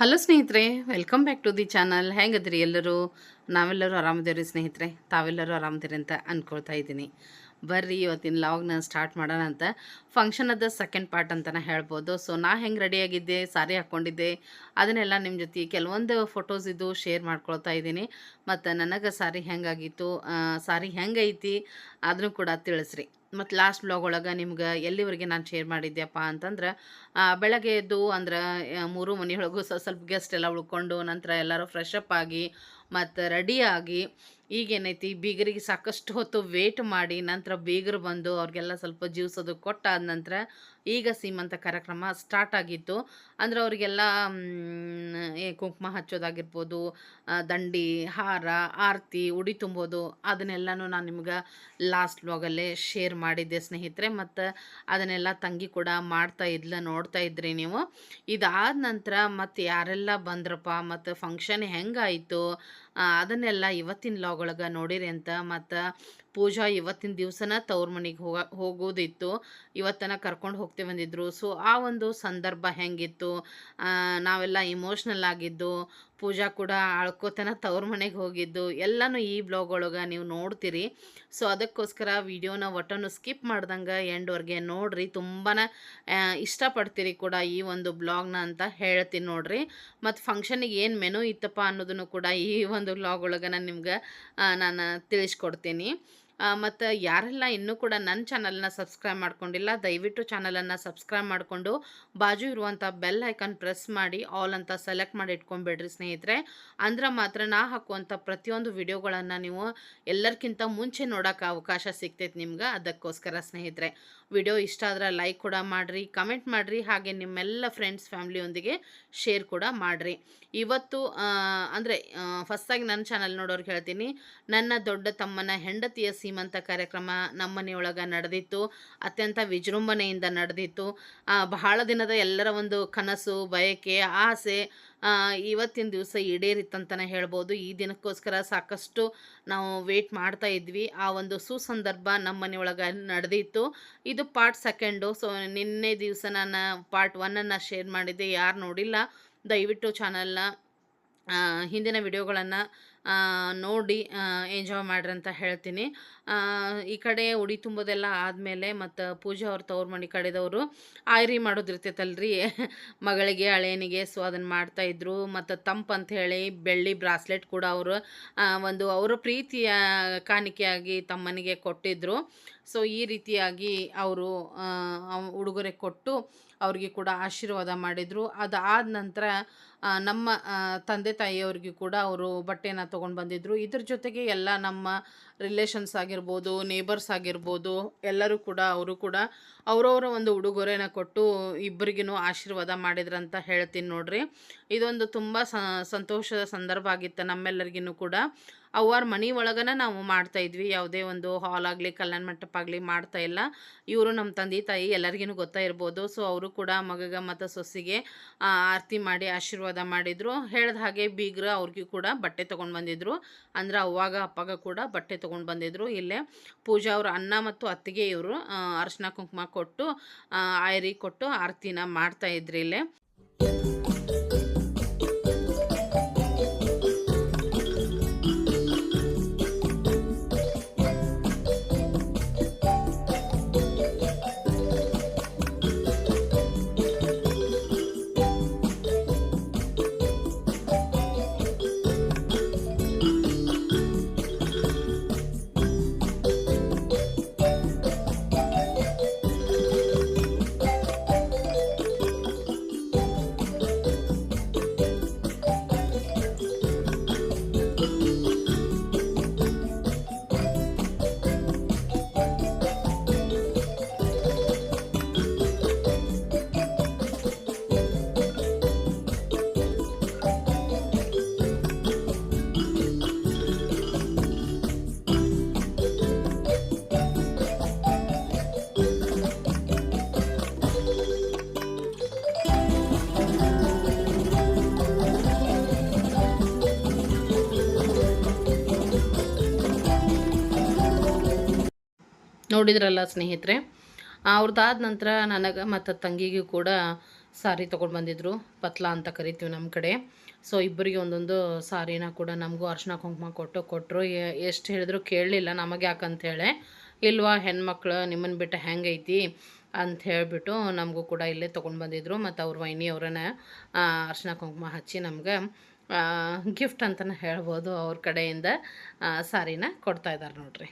Hello ಸ್ನೇಹಿತರೆ. Welcome back to the channel ಹೆಂಗದ್ರಿ ಎಲ್ಲರೂ? ನಾವೆಲ್ಲರೂ ಆರಾಮದೇವ್ರಿ ಸ್ನೇಹಿತರೆ. ತಾವೆಲ್ಲರೂ ಆರಾಮದಿರಿ ಅಂತ ಅಂದ್ಕೊಳ್ತಾ ಇದ್ದೀನಿ. ಬರ್ರಿ, ಇವತ್ತಿನ ಲಾಗ್ನ ಸ್ಟಾರ್ಟ್ ಮಾಡೋಣ ಅಂತ. ಫಂಕ್ಷನದ ಸೆಕೆಂಡ್ ಪಾರ್ಟ್ ಅಂತಲೇ ಹೇಳ್ಬೋದು. ಸೊ ನಾ ಹೆಂಗೆ ರೆಡಿಯಾಗಿದ್ದೆ ಸಾರಿ ಹಾಕ್ಕೊಂಡಿದ್ದೆ ಅದನ್ನೆಲ್ಲ ನಿಮ್ಮ ಜೊತೆ ಕೆಲವೊಂದು ಫೋಟೋಸ್ ಇದು ಶೇರ್ ಮಾಡ್ಕೊಳ್ತಾ ಇದ್ದೀನಿ. ಮತ್ತು ನನಗೆ ಸಾರಿ ಹೆಂಗಾಗಿತ್ತು ಸಾರಿ ಹೆಂಗೈತಿ ಅದನ್ನು ಕೂಡ ತಿಳಿಸ್ರಿ. ಮತ್ತು ಲಾಸ್ಟ್ ಬ್ಲಾಗ್ ಒಳಗೆ ನಿಮ್ಗೆ ಎಲ್ಲಿವರೆಗೆ ನಾನು ಶೇರ್ ಮಾಡಿದ್ದೆಪ್ಪ ಅಂತಂದ್ರೆ ಬೆಳಗ್ಗೆ ಎದ್ದು ಅಂದ್ರೆ ಮೂರು ಮನೆಯೊಳಗೂ ಸ್ವಲ್ಪ ಸ್ವಲ್ಪ ಗೆಸ್ಟ್ ಎಲ್ಲ ಉಳ್ಕೊಂಡು ನಂತರ ಎಲ್ಲರೂ ಫ್ರೆಶ್ ಅಪ್ ಆಗಿ ಮತ್ತು ರೆಡಿಯಾಗಿ ಈಗೇನೈತಿ? ಬೀಗರಿಗೆ ಸಾಕಷ್ಟು ಹೊತ್ತು ವೇಟ್ ಮಾಡಿ ನಂತರ ಬೀಗರು ಬಂದು ಅವ್ರಿಗೆಲ್ಲ ಸ್ವಲ್ಪ ಜೀವಿಸೋದು ಕೊಟ್ಟಾದ ನಂತರ ಈಗ ಸೀಮಂತ ಕಾರ್ಯಕ್ರಮ ಸ್ಟಾರ್ಟ್ ಆಗಿತ್ತು. ಅಂದ್ರೆ ಅವರಿಗೆಲ್ಲ ಕುಂಕುಮ ಹಚ್ಚೋದಾಗಿರ್ಬೋದು ದಂಡಿ, ಹಾರ, ಆರತಿ, ಉಡಿ ತುಂಬೋದು, ಅದನ್ನೆಲ್ಲನೂ ನಾನು ನಿಮ್ಗೆ ಲಾಸ್ಟ್ ಬ್ಲಾಗಲ್ಲೇ ಶೇರ್ ಮಾಡಿದ್ದೆ ಸ್ನೇಹಿತರೆ. ಮತ್ತು ಅದನ್ನೆಲ್ಲ ತಂಗಿ ಕೂಡ ಮಾಡ್ತಾ ಇದ್ಲ, ನೋಡ್ತಾ ಇದ್ರಿ ನೀವು. ಇದಾದ ನಂತರ ಮತ್ತು ಯಾರೆಲ್ಲ ಬಂದ್ರಪ್ಪ ಮತ್ತು ಫಂಕ್ಷನ್ ಹೆಂಗಾಯಿತು? ಅದನ್ನೆಲ್ಲ ಇವತ್ತಿನ ಲಾಗ್ ಒಳಗೆ ನೋಡಿರಿ ಅಂತ ಮತ್ತು ಪೂಜಾ ಇವತ್ತಿನ ದಿವಸನ ತವ್ರ ಮನೆಗೆ ಹೋಗ, ಹೋಗೋದಿತ್ತು. ಇವತ್ತನ ಕರ್ಕೊಂಡು ಹೋಗ್ತೇವೆ ಬಂದಿದ್ರು. ಸೊ ಆ ಒಂದು ಸಂದರ್ಭ ಹೆಂಗಿತ್ತು? ನಾವೆಲ್ಲ ಇಮೋಷ್ನಲ್ ಆಗಿದ್ದು, ಪೂಜಾ ಕೂಡ ಅಳ್ಕೋತನ ತವ್ರ ಮನೆಗೆ ಹೋಗಿದ್ದು, ಎಲ್ಲನೂ ಈ ಬ್ಲಾಗ್ ಒಳಗೆ ನೀವು ನೋಡ್ತೀರಿ. ಸೊ ಅದಕ್ಕೋಸ್ಕರ ವಿಡಿಯೋನ ಒಟ್ಟನ್ನು ಸ್ಕಿಪ್ ಮಾಡ್ದಂಗೆ ಎಂಡ್ವರೆಗೆ ನೋಡ್ರಿ. ತುಂಬಾ ಇಷ್ಟಪಡ್ತೀರಿ ಕೂಡ ಈ ಒಂದು ಬ್ಲಾಗ್ನ ಅಂತ ಹೇಳ್ತೀನಿ ನೋಡ್ರಿ. ಮತ್ತು ಫಂಕ್ಷನಿಗೆ ಏನು ಮೆನು ಇತ್ತಪ್ಪ ಅನ್ನೋದನ್ನು ಕೂಡ ಈ ಒಂದು ಬ್ಲಾಗ್ ಒಳಗೆ ನಾನು ನಿಮ್ಗೆ ನಾನು ತಿಳಿಸ್ಕೊಡ್ತೀನಿ. ಮತ್ತು ಯಾರೆಲ್ಲ ಇನ್ನೂ ಕೂಡ ನನ್ನ ಚಾನಲನ್ನ ಸಬ್ಸ್ಕ್ರೈಬ್ ಮಾಡ್ಕೊಂಡಿಲ್ಲ, ದಯವಿಟ್ಟು ಚಾನಲನ್ನು ಸಬ್ಸ್ಕ್ರೈಬ್ ಮಾಡಿಕೊಂಡು ಬಾಜು ಇರುವಂಥ ಬೆಲ್ ಐಕನ್ ಪ್ರೆಸ್ ಮಾಡಿ ಆಲ್ ಅಂತ ಸೆಲೆಕ್ಟ್ ಮಾಡಿ ಇಟ್ಕೊಂಬೇಡ್ರಿ ಸ್ನೇಹಿತರೆ. ಅಂದ್ರೆ ಮಾತ್ರ ನಾ ಹಾಕುವಂಥ ಪ್ರತಿಯೊಂದು ವಿಡಿಯೋಗಳನ್ನು ನೀವು ಎಲ್ಲರಿಗಿಂತ ಮುಂಚೆ ನೋಡೋಕೆ ಅವಕಾಶ ಸಿಗ್ತೈತೆ ನಿಮ್ಗೆ. ಅದಕ್ಕೋಸ್ಕರ ಸ್ನೇಹಿತರೆ ವಿಡಿಯೋ ಇಷ್ಟ ಆದರೆ ಲೈಕ್ ಕೂಡ ಮಾಡಿರಿ ಕಮೆಂಟ್ ಮಾಡಿರಿ, ಹಾಗೆ ನಿಮ್ಮೆಲ್ಲ ಫ್ರೆಂಡ್ಸ್ ಫ್ಯಾಮ್ಲಿಯೊಂದಿಗೆ ಶೇರ್ ಕೂಡ ಮಾಡಿರಿ. ಇವತ್ತು ಅಂದರೆ ಫಸ್ಟಾಗಿ ನನ್ನ ಚಾನಲ್ ನೋಡೋರ್ಗೆ ಹೇಳ್ತೀನಿ ನನ್ನ ದೊಡ್ಡ ತಮ್ಮನ ಹೆಂಡತಿಯ ಸೀಮಂತ ಕಾರ್ಯಕ್ರಮ ನಮ್ಮ ಮನೆಯೊಳಗೆ ನಡೆದಿತ್ತು. ಅತ್ಯಂತ ವಿಜೃಂಭಣೆಯಿಂದ ನಡೆದಿತ್ತು. ಬಹಳ ದಿನದ ಎಲ್ಲರ ಒಂದು ಕನಸು, ಬಯಕೆ, ಆಸೆ ಇವತ್ತಿನ ದಿವಸ ಈಡೇರಿತ್ತಂತಲೇ ಹೇಳ್ಬೋದು. ಈ ದಿನಕ್ಕೋಸ್ಕರ ಸಾಕಷ್ಟು ನಾವು ವೇಟ್ ಮಾಡ್ತಾ ಇದ್ವಿ. ಆ ಒಂದು ಸುಸಂದರ್ಭ ನಮ್ಮ ಮನೆಯೊಳಗೆ ನಡೆದಿತ್ತು. ಇದು ಪಾರ್ಟ್ ಸೆಕೆಂಡು ಸೊ ನಿನ್ನೆ ದಿವಸ ನಾನು ಪಾರ್ಟ್ ಒನ್ನನ್ನು ಶೇರ್ ಮಾಡಿದ್ದೆ. ಯಾರು ನೋಡಿಲ್ಲ. ದಯವಿಟ್ಟು ಚಾನಲ್ನ ಹಿಂದಿನ ವಿಡಿಯೋಗಳನ್ನು ನೋಡಿ ಎಂಜಾಯ್ ಮಾಡ್ರಿ ಅಂತ ಹೇಳ್ತೀನಿ. ಈ ಕಡೆ ಉಡಿ ತುಂಬೋದೆಲ್ಲ ಆದಮೇಲೆ ಮತ್ತು ಪೂಜೆ ಅವ್ರ ತವ್ರ ಮನೆ ಕಡೆದವರು ಆಯ್ರಿ ಮಾಡೋದಿರ್ತೈತಲ್ರಿ ಮಗಳಿಗೆ, ಹಳೇನಿಗೆ ಸೊ ಅದನ್ನು ಮಾಡ್ತಾಯಿದ್ರು ಮತ್ತು ತಂಪು ಹೇಳಿ ಬೆಳ್ಳಿ ಬ್ರಾಸ್ಲೆಟ್ ಕೂಡ ಅವರು ಒಂದು ಅವರ ಪ್ರೀತಿಯ ಕಾಣಿಕೆಯಾಗಿ ತಮ್ಮನಿಗೆ ಕೊಟ್ಟಿದ್ದರು ಸೊ ಈ ರೀತಿಯಾಗಿ ಅವರು ಉಡುಗೊರೆ ಕೊಟ್ಟು ಅವ್ರಿಗೆ ಕೂಡ ಆಶೀರ್ವಾದ ಮಾಡಿದರು. ಅದಾದ ನಂತರ ನಮ್ಮ ತಂದೆ ತಾಯಿಯವ್ರಿಗೆ ಕೂಡ ಅವರು ಬಟ್ಟೆನ ತೊಗೊಂಡು ಬಂದಿದ್ದರು ಇದ್ರ ಜೊತೆಗೆ ಎಲ್ಲ ನಮ್ಮ ರಿಲೇಷನ್ಸ್ ಆಗಿರ್ಬೋದು, ನೇಬರ್ಸ್ ಆಗಿರ್ಬೋದು, ಎಲ್ಲರೂ ಕೂಡ, ಅವರು ಕೂಡ ಅವರವರ ಒಂದು ಉಡುಗೊರೆನ ಕೊಟ್ಟು ಇಬ್ಬರಿಗೂ ಆಶೀರ್ವಾದ ಮಾಡಿದ್ರಂತ ಹೇಳ್ತೀನಿ ನೋಡ್ರಿ. ಇದೊಂದು ತುಂಬ ಸಂತೋಷದ ಸಂದರ್ಭ ಆಗಿತ್ತು ನಮ್ಮೆಲ್ಲರಿಗೂ ಕೂಡ. ಅವ್ರ ಮನೆ ಒಳಗನ ನಾವು ಮಾಡ್ತಾ ಇದ್ವಿ. ಯಾವುದೇ ಒಂದು ಹಾಲ್ ಆಗಲಿ, ಕಲ್ಯಾಣ ಮಂಟಪ ಆಗಲಿ ಮಾಡ್ತಾ ಇಲ್ಲ. ಇವರು ನಮ್ಮ ತಂದೆ, ತಾಯಿ ಎಲ್ಲರಿಗೂ ಗೊತ್ತಾ ಇರ್ಬೋದು. ಸೊ ಅವರು ಕೂಡ ಮಗಗ ಮತ್ತು ಸೊಸೆಗೆ ಆರತಿ ಮಾಡಿ, ಆಶೀರ್ವಾದ ಮಾಡಿದರು. ಹೇಳ್ದ ಹಾಗೆ ಬೀಗ್ರ ಅವ್ರಿಗೂ ಕೂಡ ಬಟ್ಟೆ ತೊಗೊಂಡು ಬಂದಿದ್ರು. ಅಂದ್ರೆ ಅವಾಗ ಅಪ್ಪಾಗ ಕೂಡ ಬಟ್ಟೆ ತೊಗೊಂಡು ಬಂದಿದ್ರು. ಇಲ್ಲೇ ಪೂಜಾ ಅವ್ರ ಅನ್ನ ಮತ್ತು ಅತ್ತಿಗೆ ಇವರು ಅರ್ಶಿನ ಕುಂಕುಮ ಕೊಟ್ಟು ಆಯರಿ ಕೊಟ್ಟು ಆರತಿನ ಮಾಡ್ತಾ ಇಲ್ಲೇ. ನೋಡಿದ್ರಲ್ಲ ಸ್ನೇಹಿತರೆ. ಅವ್ರದ್ದಾದ ನಂತರ ನನಗೆ ಮತ್ತು ತಂಗಿಗೂ ಕೂಡ ಸಾರಿ ತೊಗೊಂಡು ಬಂದಿದ್ರು. ಪತ್ಲಾ ಅಂತ ಕರಿತೀವಿ ನಮ್ಮ ಕಡೆ. ಸೊ ಇಬ್ಬರಿಗೆ ಒಂದೊಂದು ಸಾರಿನ ಕೂಡ ನಮಗೂ ಅರ್ಶಿನ ಕುಂಕುಮ ಕೊಟ್ಟು ಕೊಟ್ಟರು ಎಷ್ಟು ಹೇಳಿದ್ರು ಕೇಳಲಿಲ್ಲ. ನಮಗೆ ಯಾಕಂತೇಳಿ ಇಲ್ವಾ ಹೆಣ್ಮಕ್ಳು ನಿಮ್ಮನ್ನು ಬಿಟ್ಟು ಹೆಂಗೈತಿ ಅಂತ ಹೇಳಿಬಿಟ್ಟು ನಮಗೂ ಕೂಡ ಇಲ್ಲೇ ತೊಗೊಂಡು ಬಂದಿದ್ರು. ಮತ್ತು ಅವ್ರ ವೈನಿ ಅವ್ರನ್ನ ಅರ್ಶಿನ ಕುಂಕುಮ ಹಚ್ಚಿ ನಮ್ಗೆ ಗಿಫ್ಟ್ ಅಂತಲೇ ಹೇಳ್ಬೋದು ಅವ್ರ ಕಡೆಯಿಂದ ಸಾರಿನ ಕೊಡ್ತಾ ಇದ್ದಾರೆ ನೋಡ್ರಿ.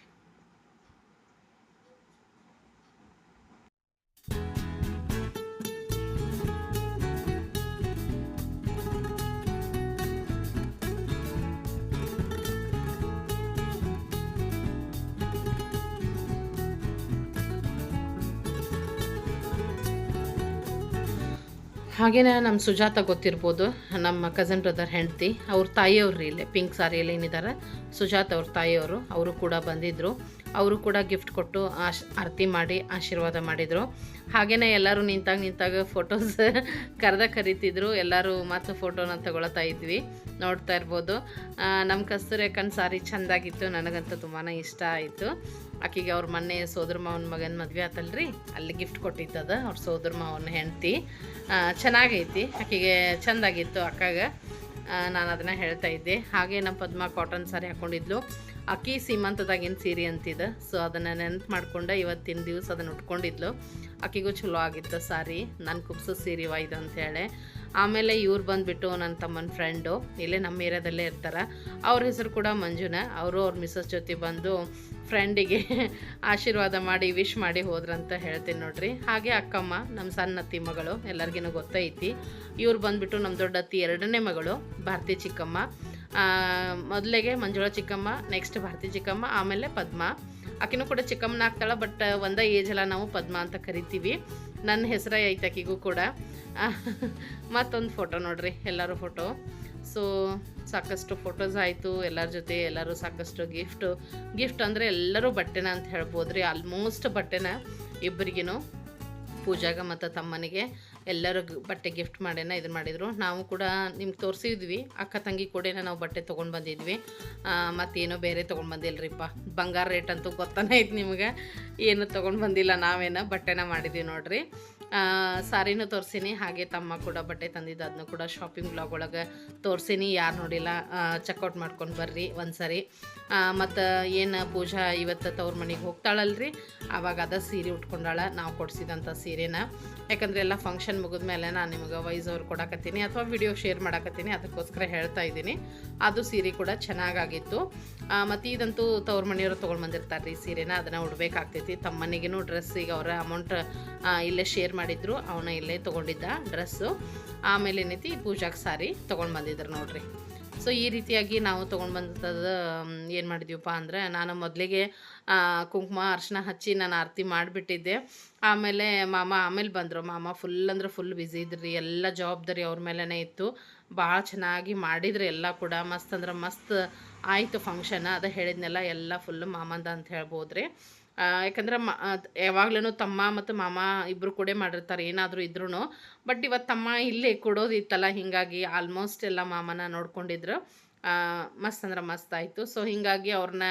ಹಾಗೇನೆ ನಮ್ಮ ಸುಜಾತ ಗೊತ್ತಿರ್ಬೋದು, ನಮ್ಮ ಕಸನ್ ಬ್ರದರ್ ಹೆಂಡತಿ, ಅವ್ರ ತಾಯಿಯವ್ರು ಇಲ್ಲೇ ಪಿಂಕ್ ಸಾರಿಯಲ್ಲಿ ಏನಿದ್ದಾರೆ ಸುಜಾತ ಅವ್ರ ತಾಯಿಯವರು, ಅವರು ಕೂಡ ಬಂದಿದ್ದರು ಅವರು ಕೂಡ ಗಿಫ್ಟ್ ಕೊಟ್ಟು ಆಶ್, ಆರತಿ ಮಾಡಿ, ಆಶೀರ್ವಾದ ಮಾಡಿದರು. ಹಾಗೆಯೇ ಎಲ್ಲರೂ ನಿಂತಾಗ ನಿಂತಾಗ ಫೋಟೋಸ್ ಕರೆದ ಕರಿತಿದ್ರು. ಎಲ್ಲರೂ ಮತ್ತು ಫೋಟೋನ ತಗೊಳ್ತಾ ಇದ್ವಿ. ನೋಡ್ತಾ ಇರ್ಬೋದು. ನಮ್ಮ ಕಸ್ತೂರಿ ಸಾರಿ ಚೆಂದಾಗಿತ್ತು. ನನಗಂತೂ ತುಂಬಾ ಇಷ್ಟ ಆಯಿತು. ಆಕಿಗೆ ಅವ್ರ ಮೊನ್ನೆ ಸೋದರ ಮಾವನ ಮಗನ ಮದುವೆ ಆತಲ್ರಿ? ಅಲ್ಲಿ ಗಿಫ್ಟ್ ಕೊಟ್ಟಿದ್ದದ ಅವ್ರ ಸೋದರ ಮಾವನ ಹೆಂಡತಿ. ಚೆನ್ನಾಗೈತಿ. ಆಕಿಗೆ ಚೆಂದಾಗಿತ್ತು ಅಕ್ಕಾಗ. ನಾನು ಅದನ್ನು ಹೇಳ್ತಾ ಇದ್ದೆ. ಹಾಗೆ ನಮ್ಮ ಪದ್ಮ ಕಾಟನ್ ಸಾರಿ ಹಾಕ್ಕೊಂಡಿದ್ಲು ಅಕ್ಕಿ ಸೀಮಂತದಾಗಿನ ಸೀರೆ ಅಂತಿದೆ? ಸೊ ಅದನ್ನು ನೆನಪು ಮಾಡ್ಕೊಂಡು ಇವತ್ತಿನ ದಿವಸ ಅದನ್ನು ಉಟ್ಕೊಂಡಿದ್ಲು. ಅಕ್ಕಿಗೂ ಚಲೋ ಆಗಿತ್ತು ಸಾರಿ. ನಾನು ಕುಬ್ಸೋ ಸೀರೆ ಇದು ಅಂತೇಳಿ ಆಮೇಲೆ ಇವ್ರು ಬಂದುಬಿಟ್ಟು ನನ್ನ ತಮ್ಮನ ಫ್ರೆಂಡು ಇಲ್ಲೇ ನಮ್ಮ ಏರಿಯಾದಲ್ಲೇ ಇರ್ತಾರೆ. ಅವ್ರ ಹೆಸರು ಕೂಡ ಮಂಜುನ. ಅವರು ಅವ್ರ ಮಿಸಸ್ ಜೊತೆ ಬಂದು ಫ್ರೆಂಡಿಗೆ ಆಶೀರ್ವಾದ ಮಾಡಿ ವಿಶ್ ಮಾಡಿ ಹೋದ್ರಂತ ಹೇಳ್ತೀನಿ ನೋಡ್ರಿ. ಹಾಗೆ ಅಕ್ಕಮ್ಮ ನಮ್ಮ ಸಣ್ಣ ಅತ್ತಿ ಮಗಳು, ಎಲ್ಲರಿಗಿನೂ ಗೊತ್ತೈತಿ. ಇವ್ರು ಬಂದುಬಿಟ್ಟು ನಮ್ಮ ದೊಡ್ಡ ಅತ್ತಿ ಎರಡನೇ ಮಗಳು, ಭಾರತಿ ಚಿಕ್ಕಮ್ಮ. ಮೊದಲಿಗೆ ಮಂಜುಳಾ ಚಿಕ್ಕಮ್ಮ ನೆಕ್ಸ್ಟ್ ಭಾರತಿ ಚಿಕ್ಕಮ್ಮ, ಆಮೇಲೆ ಪದ್ಮ. ಆಕಿನೂ ಕೂಡ ಚಿಕ್ಕಮ್ಮನ ಆಗ್ತಾಳೆ ಬಟ್ ಒಂದೇ ಏಜ್ ಅಲ್ಲ ನಾವು ಪದ್ಮ ಅಂತ ಕರಿತೀವಿ. ನನ್ನ ಹೆಸರೇ ಐತೆ ಆಕಿಗೂ ಕೂಡ. ಮತ್ತೊಂದು ಫೋಟೋ ನೋಡ್ರಿ, ಎಲ್ಲರೂ ಫೋಟೋ ಸೊ ಸಾಕಷ್ಟು ಫೋಟೋಸ್ ಆಯಿತು, ಎಲ್ಲರ ಜೊತೆ ಎಲ್ಲರೂ ಸಾಕಷ್ಟು ಗಿಫ್ಟು ಗಿಫ್ಟ್ ಅಂದರೆ ಎಲ್ಲರೂ ಬಟ್ಟೆನ ಅಂತ ಹೇಳ್ಬೋದು ರೀ ಆಲ್ಮೋಸ್ಟ್ ಬಟ್ಟೆನ ಇಬ್ಬರಿಗೂ ಪೂಜಾಗ ಮತ್ತು ತಮ್ಮನಿಗೆ. ಎಲ್ಲರೂ ಬಟ್ಟೆ ಗಿಫ್ಟ್ ಮಾಡೇನ ಇದು ಮಾಡಿದರು. ನಾವು ಕೂಡ ನಿಮ್ಗೆ ತೋರಿಸಿದ್ವಿ. ಅಕ್ಕ ತಂಗಿ ಕೂಡ ನಾವು ಬಟ್ಟೆ ತೊಗೊಂಡು ಬಂದಿದ್ವಿ. ಮತ್ತೇನೋ ಬೇರೆ ತೊಗೊಂಡು ಬಂದಿಲ್ಲರಿಪ್ಪ ಬಂಗಾರ ರೇಟ್ ಅಂತೂ ಗೊತ್ತಾನೇ ಐತೆ ನಿಮ್ಗೆ. ಏನು ತೊಗೊಂಡು ಬಂದಿಲ್ಲ ನಾವೇನ, ಬಟ್ಟೆನ ಮಾಡಿದ್ವಿ ನೋಡಿರಿ. ಸಾರಿನೂ ತೋರಿಸೀನಿ, ಹಾಗೆ ತಮ್ಮ ಕೂಡ ಬಟ್ಟೆ ತಂದಿದ್ದು ಅದನ್ನು ಕೂಡ ಶಾಪಿಂಗ್ ಬ್ಲಾಗ್ ಒಳಗೆ ತೋರಿಸೀನಿ. ಯಾರು ನೋಡಿಲ್ಲ ಚೆಕ್ಔಟ್ ಮಾಡ್ಕೊಂಡು ಬರ್ರಿ ಒಂದು ಸರಿ ಮತ್ತು ಏನು ಪೂಜಾ ಇವತ್ತು ತವ್ರ ಮನೆಗೆ ಹೋಗ್ತಾಳಲ್ರಿ? ಆವಾಗ ಅದ ಸೀರೆ ಉಟ್ಕೊಂಡಾಳ, ನಾವು ಕೊಡಿಸಿದಂಥ ಸೀರೆನ. ಯಾಕಂದರೆ ಎಲ್ಲ ಫಂಕ್ಷನ್ ಮುಗಿದ್ಮೇಲೆ ನಾನು ನಿಮಗೆ ವೈಸ್ ಅವ್ರು ಕೊಡಕತ್ತೀನಿ ಅಥವಾ ವಿಡಿಯೋ ಶೇರ್ ಮಾಡಕತ್ತೀನಿ, ಅದಕ್ಕೋಸ್ಕರ ಹೇಳ್ತಾ ಇದ್ದೀನಿ. ಅದು ಸೀರೆ ಕೂಡ ಚೆನ್ನಾಗಾಗಿತ್ತು. ಮತ್ತು ಇದಂತೂ ತವ್ರ ಮನೆಯವರು ತೊಗೊಂಡು ಬಂದಿರ್ತಾರೆ ರೀ ಸೀರೆನ, ಅದನ್ನು ಉಡ್ಬೇಕಾಗ್ತೈತಿ. ಮನೆಗೂ ಡ್ರೆಸ್ ಈಗ ಅವರ ಅಮೌಂಟ್ ಇಲ್ಲೇ ಶೇರ್ ಮಾಡಿದ್ರು, ಅವನ ಇಲ್ಲೇ ತೊಗೊಂಡಿದ್ದ ಡ್ರೆಸ್ಸು ಆಮೇಲೆ ಏನೈತಿ, ಪೂಜಾಗೆ ಸಾರಿ ತೊಗೊಂಡು ಬಂದಿದ್ರು ನೋಡ್ರಿ. ಸೊ ಈ ರೀತಿಯಾಗಿ ನಾವು ತೊಗೊಂಡು ಬಂದಂಥದ್ದು ಏನು ಮಾಡಿದ್ವಿಪ್ಪ ಅಂದರೆ ನಾನು ಮೊದಲಿಗೆ ಕುಂಕುಮ ಅರ್ಶಿನ ಹಚ್ಚಿ ನಾನು ಆರತಿ ಮಾಡಿಬಿಟ್ಟಿದ್ದೆ. ಆಮೇಲೆ ಮಾಮ ಆಮೇಲೆ ಬಂದರು. ಮಾಮ ಫುಲ್ ಅಂದ್ರೆ ಫುಲ್ ಬ್ಯುಸಿ ಇದ್ರಿ ಎಲ್ಲ ಜವಾಬ್ದಾರಿ ಅವ್ರ ಮೇಲೇ ಇತ್ತು. ಭಾಳ ಚೆನ್ನಾಗಿ ಮಾಡಿದ್ರು ಎಲ್ಲ ಕೂಡ. ಮಸ್ತ್ ಅಂದ್ರೆ ಮಸ್ತ್ ಆಯಿತು ಫಂಕ್ಷನ್ ಅದೇ ಹೇಳಿದ್ನೆಲ್ಲ ಎಲ್ಲ ಫುಲ್ ಮಾಮಂದ ಅಂತ ಹೇಳ್ಬೋದು ರೀ ಯಾಕಂದ್ರೆ ಮ ಯಾವಾಗ್ಲೂ ತಮ್ಮ ಮತ್ತು ಮಾಮ ಇಬ್ಬರು ಕೂಡ ಮಾಡಿರ್ತಾರೆ, ಏನಾದರೂ ಇದ್ರೂ ಬಟ್ ಇವತ್ತು ತಮ್ಮ ಇಲ್ಲೇ ಕೊಡೋದಿತ್ತಲ್ಲ, ಹೀಗಾಗಿ ಆಲ್ಮೋಸ್ಟ್ ಎಲ್ಲ ಮಾಮನ ನೋಡ್ಕೊಂಡಿದ್ರು. ಮಸ್ತ್ ಅಂದ್ರೆ ಮಸ್ತ್ ಆಯಿತು. ಸೊ ಹೀಗಾಗಿ ಅವ್ರನ್ನ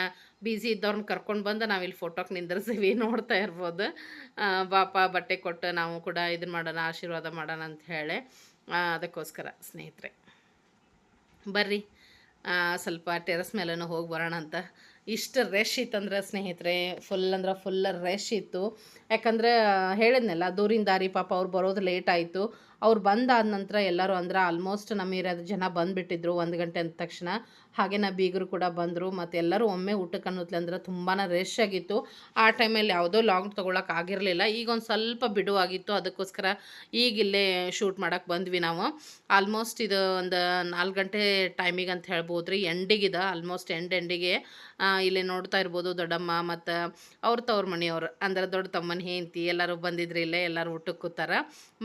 ಬ್ಯುಸಿ ಇದ್ದವ್ರನ್ನ ಕರ್ಕೊಂಡು ಬಂದು ನಾವಿಲ್ಲಿ ಫೋಟೋಕ್ಕೆ ನಿಂದಿರ್ಸೀವಿ ನೋಡ್ತಾ ಇರ್ಬೋದು. ಬಾಪ ಬಟ್ಟೆ ಕೊಟ್ಟು ನಾವು ಕೂಡ ಇದನ್ನ ಮಾಡೋಣ, ಆಶೀರ್ವಾದ ಮಾಡೋಣ ಅಂತ ಹೇಳಿ. ಅದಕ್ಕೋಸ್ಕರ ಸ್ನೇಹಿತರೆ. ಬರ್ರಿ. ಸ್ವಲ್ಪ ಟೆರಸ್ ಮೇಲೂ ಹೋಗಿ ಬರೋಣ ಅಂತ ಇಷ್ಟು ರಶ್ ಇತ್ತಂದ್ರೆ ಸ್ನೇಹಿತರೆ ಫುಲ್ ಅಂದ್ರೆ ಫುಲ್ ರಶ್ ಇತ್ತು. ಯಾಕಂದ್ರೆ, ಹೇಳಿದ್ನಲ್ಲ ದೂರಿನ ದಾರಿ ಪಾಪ ಅವ್ರು ಬರೋದು ಲೇಟ್ ಆಯಿತು. ಅವ್ರು ಬಂದಾದ ನಂತರ ಎಲ್ಲರೂ ಅಂದ್ರೆ ಆಲ್ಮೋಸ್ಟ್ ನಮ್ಮ ಏರಿಯಾದ ಜನ ಬಂದುಬಿಟ್ಟಿದ್ರು ಒಂದು ಗಂಟೆ ಅಂದ ತಕ್ಷಣ. ಹಾಗೆ ನಾ ಬೀಗರು ಕೂಡ ಬಂದರು, ಮತ್ತು ಎಲ್ಲರೂ ಒಮ್ಮೆ ಊಟಕ್ಕೆ ಅನ್ನೋತ್ಲೆ ಅಂದ್ರೆ ತುಂಬಾ ರಶ್ ಆಗಿತ್ತು. ಆ ಟೈಮಲ್ಲಿ ಯಾವುದೋ ಲಾಂಗ್ ತೊಗೊಳಕ್ಕೆ ಆಗಿರಲಿಲ್ಲ. ಈಗ ಒಂದು ಸ್ವಲ್ಪ ಬಿಡುವಾಗಿತ್ತು. ಅದಕ್ಕೋಸ್ಕರ ಈಗ ಇಲ್ಲೇ ಶೂಟ್ ಮಾಡೋಕ್ಕೆ ಬಂದ್ವಿ ನಾವು. ಆಲ್ಮೋಸ್ಟ್ ಇದು ಒಂದು ನಾಲ್ಕು ಗಂಟೆ ಟೈಮಿಗೆ ಅಂತ ಹೇಳ್ಬೋದು ರೀ ಎಂಡಿಗಿದೆ ಆಲ್ಮೋಸ್ಟ್ ಎಂಡ್ ಎಂಡಿಗೆ ಇಲ್ಲಿ ನೋಡ್ತಾ ಇರ್ಬೋದು ದೊಡ್ಡಮ್ಮ ಮತ್ತು ಅವ್ರ ತವ್ರ ಮನೆಯವ್ರು. ಅಂದ್ರೆ ದೊಡ್ಡ ತಮ್ಮನ ಹೆಂಡತಿ, ಎಲ್ಲರೂ ಬಂದಿದ್ರು ಇಲ್ಲೇ, ಎಲ್ಲರೂ ಊಟಕ್ಕೆ ಕೂತಾರ.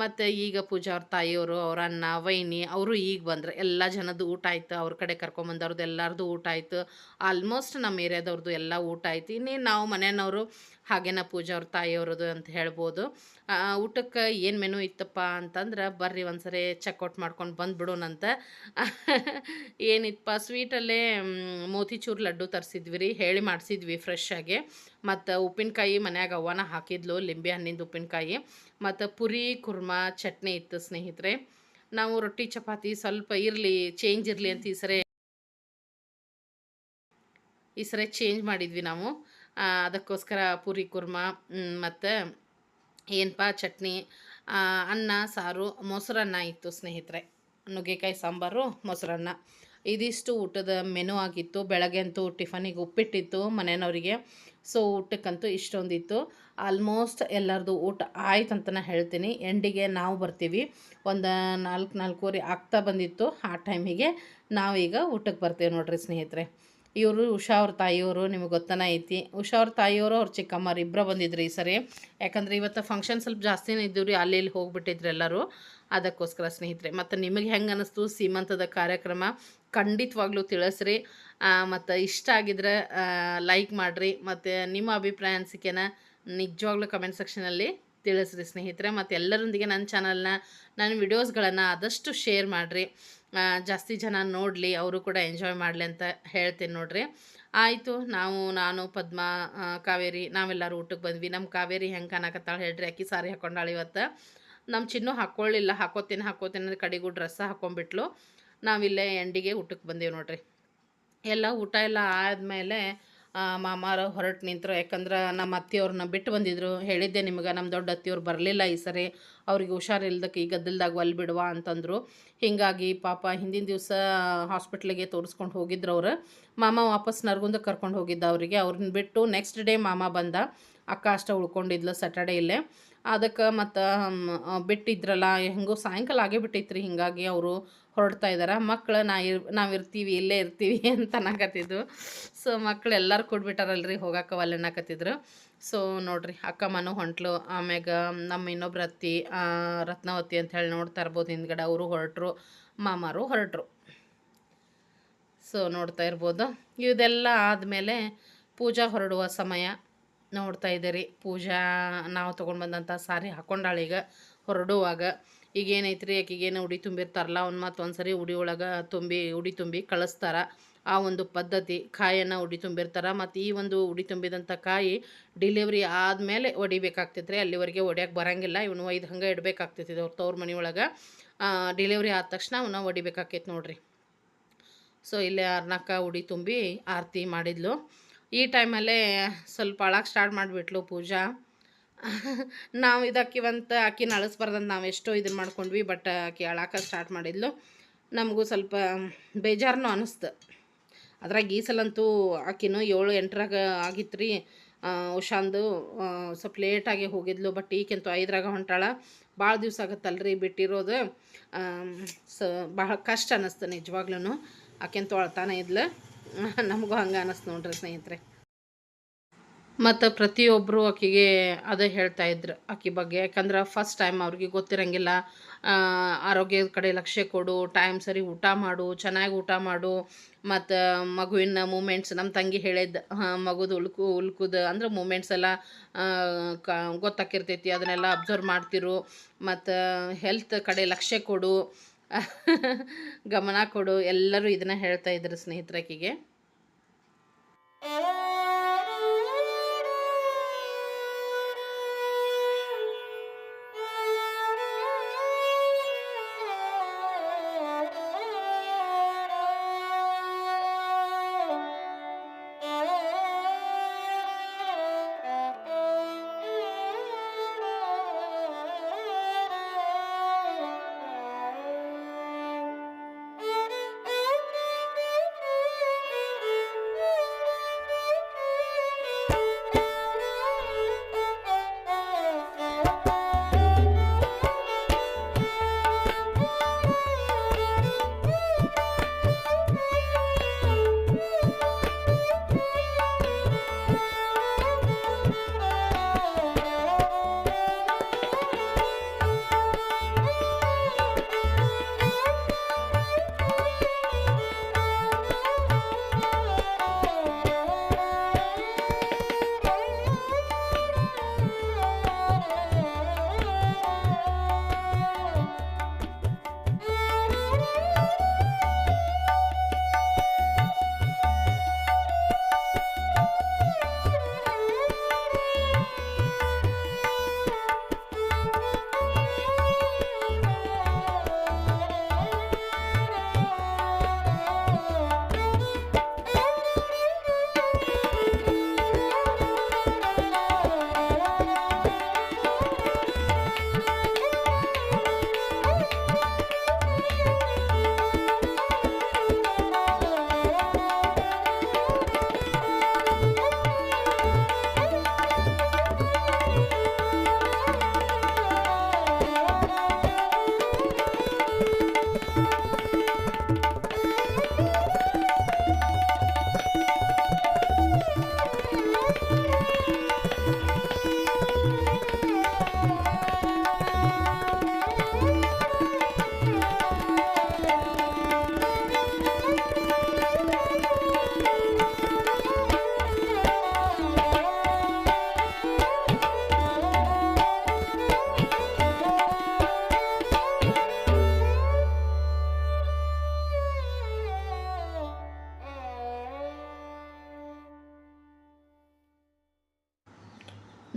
ಮತ್ತು ಈಗ ಪೂಜಾ ಅವ್ರ ತಾಯಿಯವರು, ಅವ್ರ ಅಣ್ಣ, ವೈನಿ, ಅವರು ಈಗ ಬಂದ್ರು. ಎಲ್ಲ ಜನದ ಊಟ ಆಯಿತು. ಅವ್ರ ಕಡೆ ಕರ್ಕೊಂಬಂದವ್ರದ್ದು ಎಲ್ಲರದು ಊಟ ಆಯಿತು. ಆಲ್ಮೋಸ್ಟ್ ನಮ್ಮ ಏರಿಯಾದವ್ರದ್ದು ಎಲ್ಲ ಊಟ ಆಯ್ತು. ಇನ್ನೇನು ನಾವು ಮನೆಯವರು ಹಾಗೇನ ಪೂಜಾ ಅವ್ರ ತಾಯಿಯವ್ರದ್ದು ಅಂತ ಹೇಳ್ಬೋದು. ಊಟಕ್ಕೆ ಏನು ಮೆನು ಇತ್ತಪ್ಪ ಅಂತಂದ್ರೆ ಬರ್ರಿ ಒಂದ್ಸರಿ ಚೆಕ್ಔಟ್ ಮಾಡ್ಕೊಂಡು ಬಂದ್ಬಿಡೋಣಂತ. ಏನಿತ್ತಪ್ಪ ಸ್ವೀಟಲ್ಲೇ ಮೋತಿಚೂರ್ ಲಡ್ಡು ತರಿಸಿದ್ವಿ ರೀ, ಹೇಳಿ ಮಾಡಿಸಿದ್ವಿ ಫ್ರೆಶ್ ಮತ್ತು ಉಪ್ಪಿನಕಾಯಿ ಮನ್ಯಾಗ ಅವ್ವನ ಹಾಕಿದ್ಲು, ಲಿಂಬೆ ಹಣ್ಣಿಂದು ಉಪ್ಪಿನಕಾಯಿ. ಮತ್ತು ಪುರಿ, ಕುರ್ಮಾ, ಚಟ್ನಿ ಇತ್ತು ಸ್ನೇಹಿತರೆ. ನಾವು ರೊಟ್ಟಿ, ಚಪಾತಿ ಸ್ವಲ್ಪ ಇರಲಿ ಚೇಂಜ್ ಇರಲಿ ಅಂತ ಈ ಸರಿ ಈ ಸರಿ ಚೇಂಜ್ ಮಾಡಿದ್ವಿ ನಾವು. ಅದಕ್ಕೋಸ್ಕರ ಪೂರಿ ಕುರ್ಮಾ ಮತ್ತು ಏನಪ್ಪ ಚಟ್ನಿ ಅನ್ನ, ಸಾರು, ಮೊಸರನ್ನ ಇತ್ತು ಸ್ನೇಹಿತರೆ. ನುಗ್ಗೆಕಾಯಿ ಸಾಂಬಾರು, ಮೊಸರನ್ನ. ಇದಿಷ್ಟು ಊಟದ ಮೆನು ಆಗಿತ್ತು. ಬೆಳಗ್ಗೆ ಅಂತೂ ಟಿಫನಿಗೆ ಉಪ್ಪಿಟ್ಟಿತ್ತು ಮನೆಯವರಿಗೆ. ಸೊ ಊಟಕ್ಕಂತೂ ಇಷ್ಟೊಂದಿತ್ತು. ಆಲ್ಮೋಸ್ಟ್ ಎಲ್ಲರದು ಊಟ ಆಯ್ತು ಅಂತ ನಾನು ಹೇಳ್ತೀನಿ. ಎಂಡಿಗೆ ನಾವು ಬರ್ತೀವಿ. ಒಂದು ನಾಲ್ಕು ನಾಲ್ಕೂವರೆ ಆಗ್ತಾ ಬಂದಿತ್ತು ಆ ಟೈಮಿಗೆ ನಾವೀಗ ಊಟಕ್ಕೆ ಬರ್ತೀವಿ ನೋಡಿರಿ ಸ್ನೇಹಿತರೆ. ಇವರು ಉಷಾ ಅವ್ರ ತಾಯಿಯವರು, ನಿಮಗೆ ಗೊತ್ತನ ಐತಿ. ಉಷಾ ಅವ್ರ ತಾಯಿಯವರು ಅವ್ರ ಚಿಕ್ಕಮ್ಮರು ಇಬ್ಬರು ಬಂದಿದ್ರು ಈ ಸರಿ. ಯಾಕಂದರೆ ಇವತ್ತು ಫಂಕ್ಷನ್ ಸ್ವಲ್ಪ ಜಾಸ್ತಿನೇ ಇದ್ದೀವಿ ರೀ, ಅಲ್ಲಿ ಇಲ್ಲಿ ಹೋಗ್ಬಿಟ್ಟಿದ್ರು ಎಲ್ಲರೂ. ಅದಕ್ಕೋಸ್ಕರ ಸ್ನೇಹಿತರೆ, ಮತ್ತು ನಿಮಗೆ ಹೆಂಗೆ ಅನ್ನಿಸ್ತು ಸೀಮಂತದ ಕಾರ್ಯಕ್ರಮ? ಖಂಡಿತವಾಗ್ಲೂ ತಿಳಿಸ್ರಿ. ಮತ್ತು ಇಷ್ಟ ಆಗಿದ್ರೆ ಲೈಕ್ ಮಾಡಿರಿ. ಮತ್ತು ನಿಮ್ಮ ಅಭಿಪ್ರಾಯ ಅನಿಸಿಕೆನ ನಿಜವಾಗ್ಲೂ ಕಮೆಂಟ್ ಸೆಕ್ಷನಲ್ಲಿ ತಿಳಿಸ್ರಿ ಸ್ನೇಹಿತರೆ. ಮತ್ತು ಎಲ್ಲರೊಂದಿಗೆ ನನ್ನ ಚಾನಲ್ನ ನನ್ನ ವಿಡಿಯೋಸ್ಗಳನ್ನು ಆದಷ್ಟು ಶೇರ್ ಮಾಡಿರಿ. ಜಾಸ್ತಿ ಜನ ನೋಡಲಿ, ಅವರು ಕೂಡ ಎಂಜಾಯ್ ಮಾಡಲಿ ಅಂತ ಹೇಳ್ತೀನಿ ನೋಡ್ರಿ. ಆಯಿತು, ನಾವು, ನಾನು, ಪದ್ಮ ಕಾವೇರಿ, ನಾವೆಲ್ಲರೂ ಊಟಕ್ಕೆ ಬಂದ್ವಿ. ನಮ್ಮ ಕಾವೇರಿ ಹೆಂಗೆ ಕಾಣಕತ್ತಾಳೆ ಹೇಳ್ರಿ, ಅಕ್ಕಿ ಸಾರಿ ಹಾಕೊಂಡಾಳೆ ಇವತ್ತು. ನಮ್ಮ ಚಿನ್ನು ಹಾಕ್ಕೊಳ್ಳಿಲ್ಲ ಹಾಕೋತೀನಿ ಹಾಕೋತೀನಿ ಅಂದ್ರೆ ಕಡೆಗೂ ಡ್ರೆಸ್ಸ ಹಾಕೊಂಡ್ಬಿಟ್ಲು. ನಾವಿಲ್ಲೇ ಎಂಡಿಗೆ ಊಟಕ್ಕೆ ಬಂದೇವು ನೋಡ್ರಿ. ಎಲ್ಲ ಊಟ ಎಲ್ಲ ಆದಮೇಲೆ ಮಾಮಾರು ಹೊರಟು ನಿಂತರು. ಯಾಕಂದ್ರೆ ನಮ್ಮ ಅತ್ತೆಯವ್ರನ್ನ ಬಿಟ್ಟು ಬಂದಿದ್ರು. ಹೇಳಿದ್ದೆ ನಿಮ್ಗೆ, ನಮ್ಮ ದೊಡ್ಡ ಅತ್ತೆಯವ್ರು ಬರಲಿಲ್ಲ ಈ ಸರಿ. ಅವ್ರಿಗೆ ಹುಷಾರಿಲ್ದಕ್ಕೆ ಈ ಗದ್ದಲ್ದಾಗ ಒಲ್ ಬಿಡುವ ಅಂತಂದರು. ಹೀಗಾಗಿ ಪಾಪ ಹಿಂದಿನ ದಿವಸ ಹಾಸ್ಪಿಟ್ಲಿಗೆ ತೋರಿಸ್ಕೊಂಡು ಹೋಗಿದ್ರು ಅವರು. ಮಾಮ ವಾಪಸ್ ನರ್ಗುಂದ ಕರ್ಕೊಂಡು ಹೋಗಿದ್ದ ಅವರಿಗೆ. ಅವ್ರನ್ನ ಬಿಟ್ಟು ನೆಕ್ಸ್ಟ್ ಡೇ ಮಾಮ ಬಂದ. ಅಕ್ಕ ಅಷ್ಟೇ ಉಳ್ಕೊಂಡಿದ್ಲು ಸ್ಯಾಟರ್ಡೇ ಇಲ್ಲೇ. ಅದಕ್ಕೆ ಮತ್ತು ಬಿಟ್ಟಿದ್ರಲ್ಲ. ಹೆಂಗೂ ಸಾಯಂಕಾಲ ಆಗೇ ಬಿಟ್ಟೈತ್ರಿ. ಹಿಂಗಾಗಿ ಅವರು ಹೊರಡ್ತಾ ಇದ್ದಾರೆ ಮಕ್ಳು, ನಾ ಇರ್, ನಾವು ಇರ್ತೀವಿ, ಇಲ್ಲೇ ಇರ್ತೀವಿ ಅಂತ ಅನ್ನಕತ್ತಿದ್ದು. ಸೊ ಮಕ್ಳು ಎಲ್ಲರೂ ಕೊಡ್ಬಿಟ್ಟಾರಲ್ರಿ ಹೋಗಕ್ಕೆ ಒಲ್ಲೆ ಅನ್ನಕತ್ತಿದ್ರು. ಸೊ ನೋಡ್ರಿ, ಅಕ್ಕ ಮನು ಹೊಂಟ್ಲು. ಆಮ್ಯಾಗ ನಮ್ಮ ಇನ್ನೊಬ್ರು ಅತ್ತಿ ರತ್ನಾವತಿ ಅಂತ ಹೇಳಿ ನೋಡ್ತಾ ಇರ್ಬೋದು ಹಿಂದ್ಗಡೆ. ಅವರು ಹೊರಟ್ರು, ಮಾಮಾರು ಹೊರಟ್ರು. ಸೊ ನೋಡ್ತಾ ಇರ್ಬೋದು. ಇದೆಲ್ಲ ಆದಮೇಲೆ ಪೂಜಾ ಹೊರಡುವ ಸಮಯ. ನೋಡ್ತಾ ಇದ್ದೀರಿ, ಪೂಜಾ, ನಾವು ತೊಗೊಂಡು ಬಂದಂಥ ಸಾರಿ ಹಾಕೊಂಡಾಳೀಗ. ಹೊರಡುವಾಗ ಈಗ ಏನೈತ್ರಿ ಆಕಿಗೇನು ಉಡಿ ತುಂಬಿರ್ತಾರಲ್ಲ, ಅವ್ನ ಮತ್ತು ಒಂದು ಸರಿ ಉಡಿ ಒಳಗೆ ತುಂಬಿ, ಉಡಿ ತುಂಬಿ ಕಳಿಸ್ತಾರ. ಆ ಒಂದು ಪದ್ಧತಿ, ಕಾಯನ್ನು ಉಡಿ ತುಂಬಿರ್ತಾರೆ. ಮತ್ತು ಈ ಒಂದು ಉಡಿ ತುಂಬಿದಂಥ ಕಾಯಿ ಡಿಲಿವರಿ ಆದಮೇಲೆ ಒಡಿಬೇಕಾಗ್ತೈತ್ರಿ. ಅಲ್ಲಿವರೆಗೆ ಒಡ್ಯಕ್ಕೆ ಬರಂಗಿಲ್ಲ. ಇವನು ಒಯ್ದು ಹಂಗೆ ಇಡಬೇಕಾಗ್ತೈತಿ ಅವ್ರ ತವ್ರ ಮನೆ ಒಳಗೆ. ಡಿಲಿವರಿ ಆದ ತಕ್ಷಣ ಅವನ್ನ ಒಡಿಬೇಕಾಕೈತೆ ನೋಡ್ರಿ. ಸೊ ಇಲ್ಲೇ ಅರ್ನಾಕ ಉಡಿ ತುಂಬಿ ಆರತಿ ಮಾಡಿದ್ಲು. ಈ ಟೈಮಲ್ಲೇ ಸ್ವಲ್ಪ ಅಳಕ್ಕೆ ಸ್ಟಾರ್ಟ್ ಮಾಡಿಬಿಟ್ಲು ಪೂಜಾ. ನಾವು ಇದಕ್ಕಿವಂತ ಆಕಿನ ಅಳಿಸ್ಬಾರ್ದಂತ ನಾವು ಎಷ್ಟೋ ಇದನ್ನು ಮಾಡ್ಕೊಂಡ್ವಿ ಬಟ್ ಆಕಿ ಅಳಾಕ ಸ್ಟಾರ್ಟ್ ಮಾಡಿದ್ಲು. ನಮಗೂ ಸ್ವಲ್ಪ ಬೇಜಾರನು ಅನ್ನಿಸ್ತು ಅದ್ರಾಗ ಈ ಸಲಂತೂ ಆಕಿನೂ ಏಳು ಎಂಟರಾಗ ಆಗಿತ್ತು ರೀ ಉಷಾಂದು ಸ್ವಲ್ಪ ಲೇಟಾಗಿ ಹೋಗಿದ್ಲು ಬಟ್ ಈಗಂತೂ ಐದರಾಗ ಹೊಂಟಾಳ. ಭಾಳ ದಿವಸ ಆಗತ್ತಲ್ರಿ ಬಿಟ್ಟಿರೋದು. ಸ ಭಾಳ ಕಷ್ಟ ಅನ್ನಿಸ್ತು ನಿಜವಾಗ್ಲೂ ಆಕೆಂತೂ ಅಳ್ತಾನೆ ಇದ್ಲು. ನಮಗೂ ಹಂಗೆ ಅನ್ನಿಸ್ತು ನೋಡ್ರಿ ಸ್ನೇಹಿತರೆ. ಮತ್ತು ಪ್ರತಿಯೊಬ್ಬರು ಆಕಿಗೆ ಅದೇ ಹೇಳ್ತಾ ಇದ್ರು ಆಕಿ ಬಗ್ಗೆ. ಯಾಕಂದ್ರೆ ಫಸ್ಟ್ ಟೈಮ್ ಅವ್ರಿಗೆ ಗೊತ್ತಿರಂಗಿಲ್ಲ. ಆರೋಗ್ಯದ ಕಡೆ ಲಕ್ಷ್ಯ ಕೊಡು ಟೈಮ್ ಸರಿ ಊಟ ಮಾಡು, ಚೆನ್ನಾಗಿ ಊಟ ಮಾಡು, ಮತ್ತು ಮಗುವಿನ ಮೂಮೆಂಟ್ಸ್ ನಮ್ಮ ತಂಗಿ ಹೇಳಿದ್ದ. ಮಗುದು ಉಲ್ಕು, ಉಲ್ಕುದು ಅಂದ್ರೆ ಮೂಮೆಂಟ್ಸ್ ಎಲ್ಲ ಕ, ಗೊತ್ತಾಕಿರ್ತೈತಿ. ಅದನ್ನೆಲ್ಲ ಅಬ್ಸರ್ವ್ ಮಾಡ್ತಿರು. ಮತ್ತು ಹೆಲ್ತ್ ಕಡೆ ಲಕ್ಷ್ಯ ಕೊಡು, ಗಮನ ಕೊಡು. ಎಲ್ಲರೂ ಇದನ್ನು ಹೇಳ್ತಾ ಇದ್ರು ಸ್ನೇಹಿತರಕಿಗೆ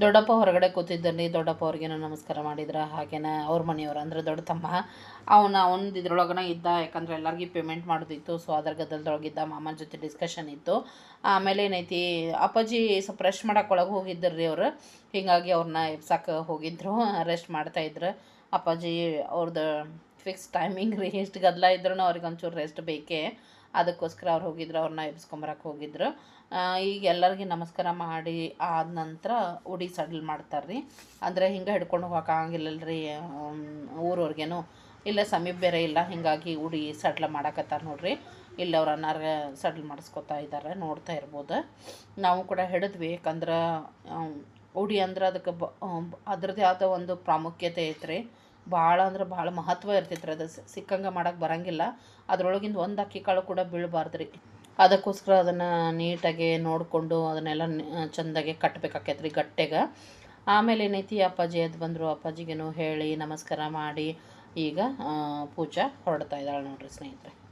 ದೊಡ್ಡಪ್ಪ ಹೊರಗಡೆ ಕೂತಿದ್ದಲ್ಲಿ ದೊಡ್ಡಪ್ಪ ಅವ್ರಿಗೇನೋ ನಮಸ್ಕಾರ ಮಾಡಿದ್ರ, ಹಾಗೇನ ಅವ್ರ ಮನೆಯವ್ರು ಅಂದರೆ ದೊಡ್ಡ ತಮ್ಮ. ಅವನ, ಅವ್ನದು ಇದ್ರೊಳಗನ ಇದ್ದ, ಯಾಕಂದ್ರೆ ಎಲ್ಲರಿಗೂ ಪೇಮೆಂಟ್ ಮಾಡೋದಿತ್ತು ಸೊ ಅದರ ಗದ್ದಲದೊಳಗಿದ್ದ ಮಾಮನ ಜೊತೆ ಡಿಸ್ಕಷನ್ ಇತ್ತು. ಆಮೇಲೆ ಏನೈತಿ, ಅಪ್ಪಾಜಿ ಸ್ವಲ್ಪ ರೆಸ್ಟ್ ಮಾಡಕ್ಕೆ ಒಳಗೆ ಹೋಗಿದ್ದರು ರೀ ಅವರು. ಹೀಗಾಗಿ ಅವ್ರನ್ನ ಎಬ್ಸಕ್ಕೆ ಹೋಗಿದ್ರು ರೆಸ್ಟ್ ಮಾಡ್ತಾಯಿದ್ರು ಅಪ್ಪಾಜಿ ಅವ್ರದ್ದು ಫಿಕ್ಸ್ ಟೈಮಿಂಗ್ ರೀ, ಎಷ್ಟು ಗದ್ದಲ ಇದ್ರೂ ಅವ್ರಿಗೆ ಒಂಚೂರು ರೆಸ್ಟ್ ಬೇಕೇ. ಅದಕ್ಕೋಸ್ಕರ ಅವ್ರು ಹೋಗಿದ್ರು, ಅವ್ರನ್ನ ಎಬ್ಸ್ಕೊಂಬರಕ್ಕೆ ಹೋಗಿದ್ರು. ಈಗ ಎಲ್ಲರಿಗೆ ನಮಸ್ಕಾರ ಮಾಡಿ ಆದ ನಂತರ ಉಡಿ ಸಡಲ್ ಮಾಡ್ತಾರೆ ರೀ ಅಂದರೆ ಹಿಂಗೆ ಹಿಡ್ಕೊಂಡು ಹೋಗಕ್ಕೆ ಆಗಂಗಿಲ್ಲಲ್ಲ ರೀ ಊರವ್ರಿಗೇನು. ಇಲ್ಲ ಸಮೀಪ ಬೇರೆ ಇಲ್ಲ, ಹೀಗಾಗಿ ಉಡಿ ಸಡ್ಲ ಮಾಡಕತ್ತಾರ ನೋಡ್ರಿ. ಇಲ್ಲಿ ಅವ್ರ ಅನ್ನಾರ ಸಡ್ಲ್ ಮಾಡಿಸ್ಕೊತಾ ಇದ್ದಾರೆ ನೋಡ್ತಾ ಇರ್ಬೋದು. ನಾವು ಕೂಡ ಹಿಡಿದ್ವಿ, ಯಾಕಂದ್ರೆ ಉಡಿ ಅಂದ್ರೆ ಅದಕ್ಕೆ ಬ ಅದ್ರದ್ದೇ ಆದ ಒಂದು ಪ್ರಾಮುಖ್ಯತೆ ಐತ್ರಿ. ಭಾಳ ಅಂದ್ರೆ ಭಾಳ ಮಹತ್ವ ಇರ್ತೈತ್ರಿ ಅದು. ಸಿಕ್ಕಂಗೆ ಮಾಡೋಕೆ ಬರಂಗಿಲ್ಲ. ಅದರೊಳಗಿಂದ ಒಂದು ಅಕ್ಕಿ ಕಾಳು ಕೂಡ ಬೀಳಬಾರ್ದು ರೀ ಅದಕ್ಕೋಸ್ಕರ ಅದನ್ನು ನೀಟಾಗಿ ನೋಡಿಕೊಂಡು ಅದನ್ನೆಲ್ಲ ಚೆಂದಾಗಿ ಚಂದಾಗಿ ಕಟ್ಟಬೇಕಾಕೈತೆ ರೀ ಗಟ್ಟೆಗೆ. ಆಮೇಲೆ ಏನೈತಿ ಅಪ್ಪಾಜಿ, ಅದು ಬಂದರು ಅಪ್ಪಾಜಿಗೇನು ಹೇಳಿ ನಮಸ್ಕಾರ ಮಾಡಿ ಈಗ ಪೂಜಾ ಹೊರಡ್ತಾ ಇದ್ದಾಳೆ ನೋಡ್ರಿ ಸ್ನೇಹಿತರೆ.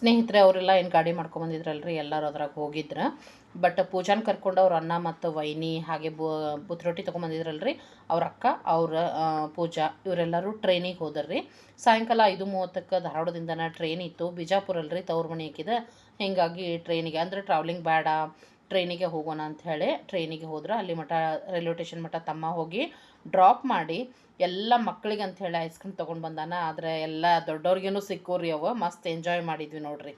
ಸ್ನೇಹಿತರೆ, ಅವರೆಲ್ಲ ಏನು ಗಾಡಿ ಮಾಡ್ಕೊಂಬಂದಿದ್ರಲ್ರಿ ಎಲ್ಲರೂ ಅದ್ರಾಗ ಹೋಗಿದ್ರು. ಬಟ್ ಪೂಜಾನ ಕರ್ಕೊಂಡು ಅವ್ರ ಅಣ್ಣ ಮತ್ತು ವೈನಿ, ಹಾಗೆ ಬು ಬುತ್ರೊಟ್ಟಿ ತೊಗೊಂಬಂದಿದ್ರಲ್ರಿ ಅವ್ರ ಅಕ್ಕ, ಅವ್ರ ಪೂಜಾ, ಇವರೆಲ್ಲರೂ ಟ್ರೈನಿಗೆ ಹೋದರ್ರಿ. ಸಾಯಂಕಾಲ ಐದು ಮೂವತ್ತಕ್ಕೆ ಧಾರವಾಡದಿಂದನ ಟ್ರೈನ್ ಇತ್ತು. ಬಿಜಾಪುರಲ್ರಿ ತವ್ರ ಮನೆ ಹಾಕಿದ. ಹೀಗಾಗಿ ಟ್ರೈನಿಗೆ ಅಂದರೆ ಟ್ರಾವೆಲಿಂಗ್ ಬೇಡ ಟ್ರೈನಿಗೆ ಹೋಗೋಣ ಅಂತ ಹೇಳಿ ಟ್ರೈನಿಗೆ ಹೋದ್ರೆ. ಅಲ್ಲಿ ಮಠ ರೈಲ್ವೆ ಸ್ಟೇಷನ್ ಮಠ ತಮ್ಮ ಹೋಗಿ ಡ್ರಾಪ್ ಮಾಡಿ ಎಲ್ಲ ಮಕ್ಕಳಿಗೆ ಅಂತ ಹೇಳಿ ಐಸ್ ಕ್ರೀಮ್ ತೊಗೊಂಡು ಬಂದಾನ, ಆದರೆ ಎಲ್ಲ ದೊಡ್ಡವ್ರಿಗೇನು ಸಿಕ್ಕೋರಿ ಅವು, ಮಸ್ತ್ ಎಂಜಾಯ್ ಮಾಡಿದ್ವಿ ನೋಡ್ರಿ.